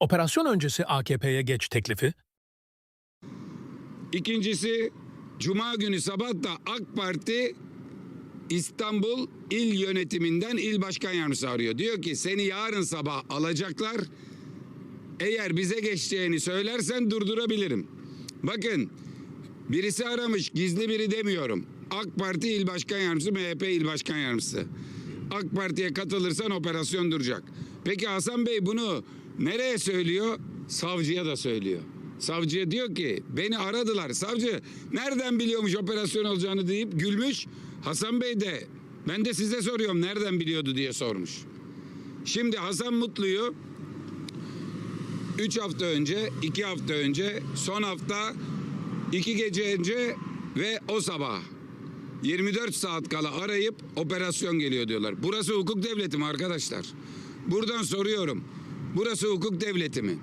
Operasyon öncesi AKP'ye geç teklifi, İkincisi Cuma günü sabah da AK Parti İstanbul İl Yönetiminden İl Başkan Yardımcısı arıyor. Diyor ki seni yarın sabah alacaklar. Eğer bize geçeceğini söylersen durdurabilirim. Bakın birisi aramış gizli biri demiyorum. AK Parti İl Başkan Yardımcısı MHP İl Başkan Yardımcısı. AK Parti'ye katılırsan operasyon duracak. Peki Hasan Bey bunu nereye söylüyor? Savcıya da söylüyor. Savcıya diyor ki beni aradılar. Savcı nereden biliyormuş operasyon olacağını deyip gülmüş. Hasan Bey de ben de size soruyorum nereden biliyordu diye sormuş. Şimdi Hasan Mutlu'yu 3 hafta önce, 2 hafta önce, son hafta 2 gece önce ve o sabah 24 saat kala arayıp operasyon geliyor diyorlar. Burası hukuk devleti mi arkadaşlar? Buradan soruyorum. Burası hukuk devleti mi?